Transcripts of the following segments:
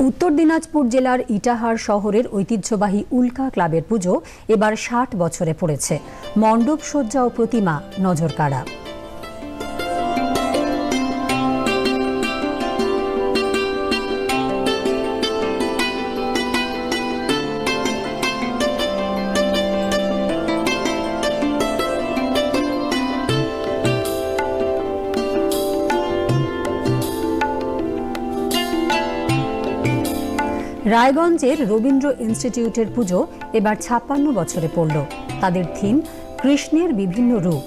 উত্তর দিনাজপুর জেলার ইটাহার শহরের ঐতিহ্যবাহী উল্কা ক্লাবের পুজো এবার ষাট বছরে পড়েছে। মণ্ডপ সজ্জা ও প্রতিমা নজর রায়গঞ্জের রবীন্দ্র ইনস্টিটিউটের পুজো এবার ছাপ্পান্ন বছরে পড়ল। তাদের থিম কৃষ্ণের বিভিন্ন রূপ।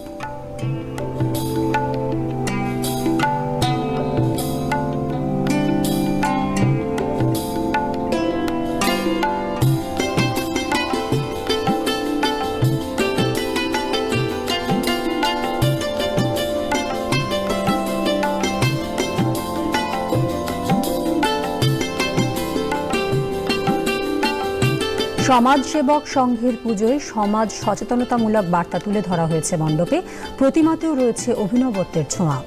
সমাজসেবক সংঘের পুজোয় সমাজ সচেতনতামূলক বার্তা তুলে ধরা হয়েছে মণ্ডপে। প্রতিমাতেও রয়েছে অভিনবত্বের ছোঁয়া।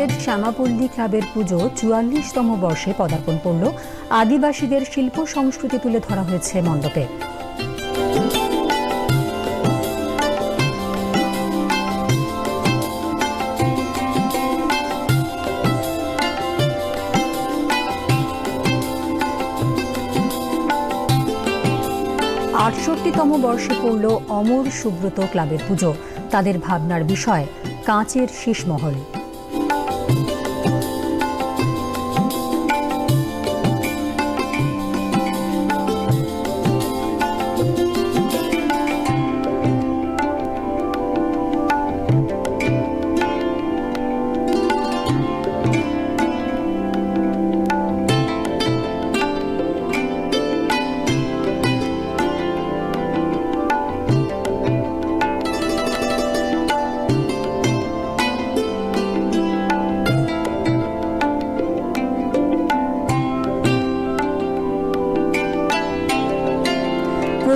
ইউনাইটেড শ্যামাপল্লী ক্লাবের পুজো চুয়াল্লিশতম বর্ষে পদার্পণ করল। আদিবাসীদের শিল্প সংস্কৃতি তুলে ধরা হয়েছে মণ্ডপে। আটষট্টিতম বর্ষে পড়ল অমর সুব্রত ক্লাবের পুজো। তাদের ভাবনার বিষয় কাঁচের শীষমহল।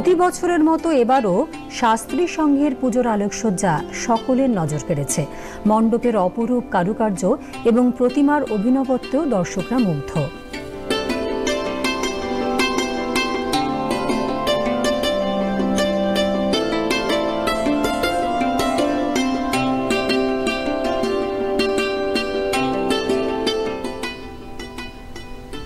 প্রতি বছরের মতো এবারও শাস্ত্রী সংঘের পুজোর আলোকসজ্জা সকলের নজর কেড়েছে। মণ্ডপের অপরূপ কারুকার্য এবং প্রতিমার অভিনবত্বেও দর্শকরা মুগ্ধ।